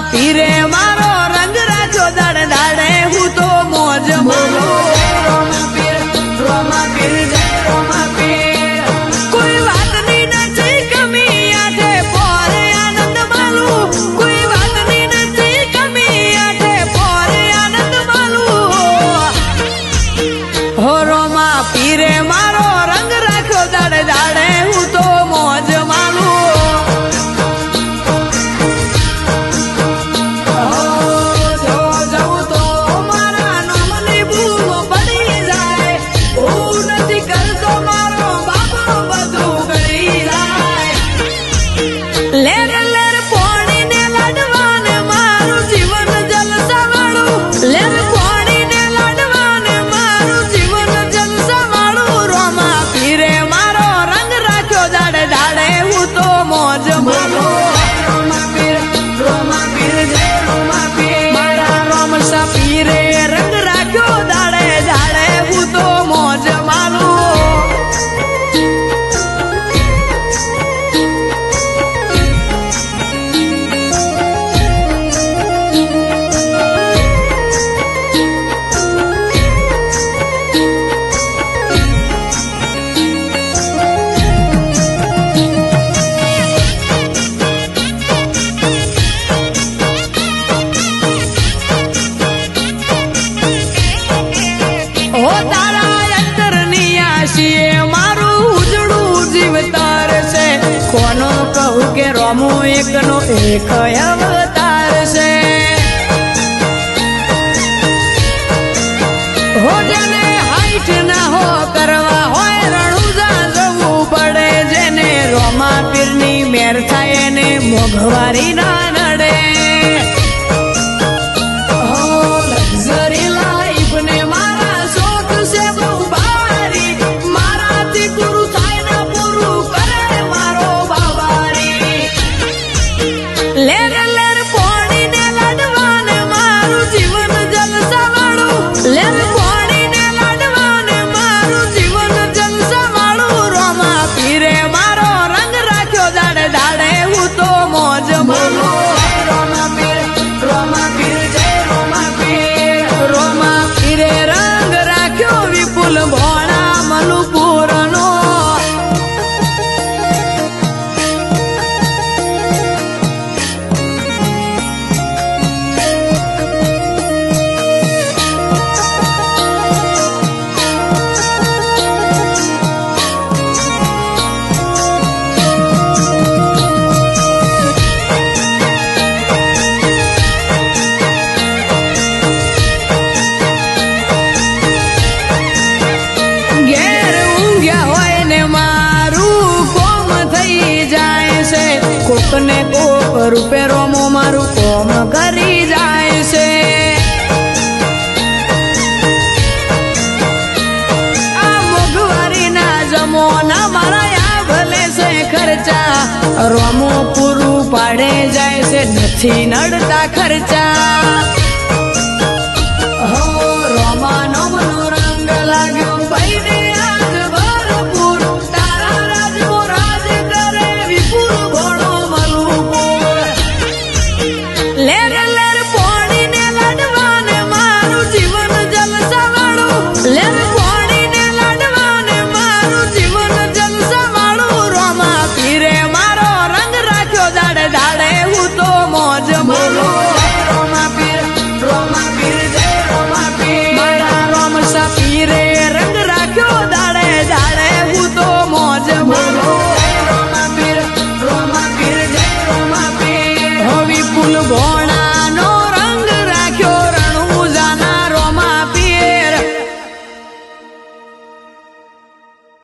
પીરે મા તે કયા કરવા હોય જવું પડે જેને રોમા પીરની મેર એને મોઘવારી ના તને રૂપે રોમો મારું કોમ કરી જાય છે. આ ભલે છે ખર્ચા, રોમો પૂરું પાડે જાય છે, નથી નડતા ખર્ચા. boy